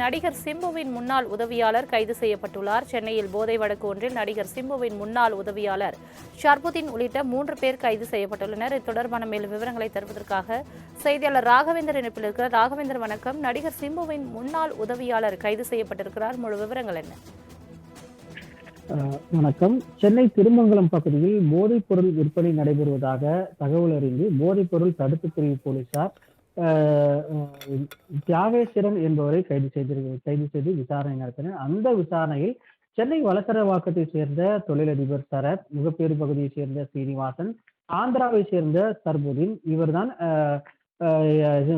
நடிகர் சிம்புவின் முன்னாள் உதவியாளர் கைது செய்யப்பட்டுள்ளார். சென்னையில் போதை வழக்கு ஒன்றில் நடிகர் சிம்புவின் முன்னாள் உதவியாளர் ஷர்புதீன் உள்ளிட்ட மூன்று பேர் கைது செய்யப்பட்டுள்ளனர். இது தொடர்பான மேலும் விவரங்களை தருவதற்காக செய்தியாளர் ராகவேந்தர் இணைப்பில் இருக்கிறார். ராகவேந்தர் வணக்கம். நடிகர் சிம்புவின் முன்னாள் உதவியாளர் கைது செய்யப்பட்டிருக்கிறார். முழு விவரங்கள் என்ன? வணக்கம். சென்னை திருமங்கலம் பகுதியில் போதைப் பொருள் விற்பனை நடைபெறுவதாக தகவல் அறிந்து போதைப் பொருள் தடுப்பு பிரிவு போலீசார் தியாகேஸ்வரன் என்பவரை கைது செய்து கைது செய்து விசாரணை நடத்தினர். அந்த விசாரணையில் சென்னை வளசரவாக்கத்தை சேர்ந்த தொழிலதிபர் சரத் முகப்பேறு பகுதியை சேர்ந்த சீனிவாசன் ஆந்திராவை சேர்ந்த சர்புதீன் இவர்தான்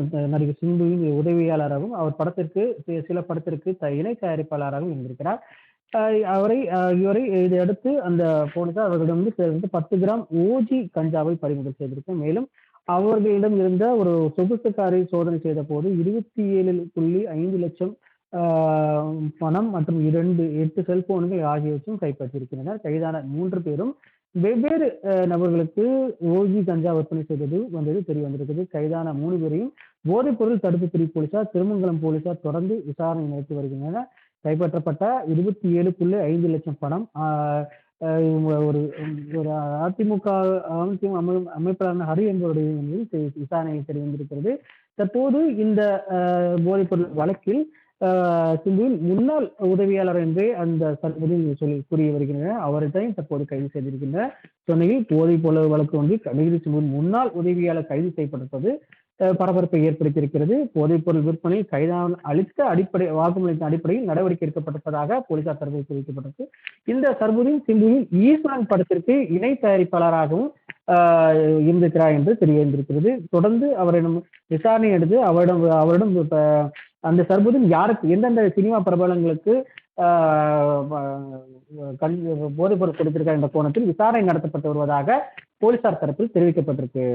நடிகர் சிந்துவின் உதவியாளராகவும் அவர் படத்திற்கு சில படத்திற்கு த- இணை தயாரிப்பாளராகவும் இருந்திருக்கிறார். அவரை இவரை இவரை இதையடுத்து அந்த போலீசார் அவர்களிடம் வந்து பத்து கிராம் ஓஜி கஞ்சாவை பறிமுதல் செய்திருக்கும் மேலும் அவர்களிடம் இருந்த ஒரு சொகுசு காரை சோதனை செய்த போது இருபத்தி ஏழு புள்ளி ஐந்து லட்சம் பணம் மற்றும் இரண்டு எட்டு செல்போன்கள் ஆகியவற்றும் கைப்பற்றியிருக்கின்றனர் கைதான மூன்று பேரும் வெவ்வேறு நபர்களுக்கு ஓஜி கஞ்சா விற்பனை செய்தது வந்தது தெரிய வந்திருக்குது. கைதான மூணு பேரையும் போதைப் பொருள் தடுப்பு பிரிவு போலீசார் திருமங்கலம் போலீசார் தொடர்ந்து விசாரணை நடத்தி வருகின்றனர். கைப்பற்றப்பட்ட இருபத்தி ஏழு புள்ளி ஐந்து லட்சம் பணம் ஆஹ் ஒரு ஒரு அதிமுக அமை- அமைப்பாளர் ஹரி என்பவருடைய என்பது விசாரணை விசாரணையில் தெரிவித்திருக்கிறது தற்போது இந்த போதைப்பொருள் வழக்கில் சிம்புவின் முன்னாள் உதவியாளர் என்றே அந்த சட்டத்தில் சொல்லி கூறி வருகின்றனர் அவர்தான் தற்போது கைது செய்திருக்கின்றனர். சென்னையில் போதைப் பொருள் வழக்கு ஒன்றில் நடிகர் சிம்புவின் முன்னாள் உதவியாளர் கைது செய்யப்பட்டிருப்பது பரபரப்பை ஏற்படுத்தியிருக்கிறது. போதைப்பொருள் விற்பனை கைதான அளித்த அடிப்படை வாக்குமூலத்தின் அடிப்படையில் நடவடிக்கை எடுக்கப்பட்டிருப்பதாக போலீசார் தரப்பில் தெரிவிக்கப்பட்டது இந்த சர்புதீன் சிம்புவின் ஈஸ்வரன் படத்திற்கு இணை தயாரிப்பாளராகவும் இருந்திருக்கிறார் என்று தெரிய வந்திருக்கிறது தொடர்ந்து அவரிடம் விசாரணை எடுத்து அவரிடம் அவரிடம் அந்த சர்புதீன் யாருக்கு எந்தெந்த சினிமா பிரபலங்களுக்கு போதைப்பொருள் வ- கொடுத்திருக்கார் என்ற கோணத்தில் விசாரணை நடத்தப்பட்டு வருவதாக போலீசார் தரப்பில் தெரிவிக்கப்பட்டிருக்கு.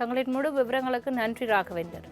தங்களின் முழு விவரங்களுக்கு நன்றி ராகவேந்தர்.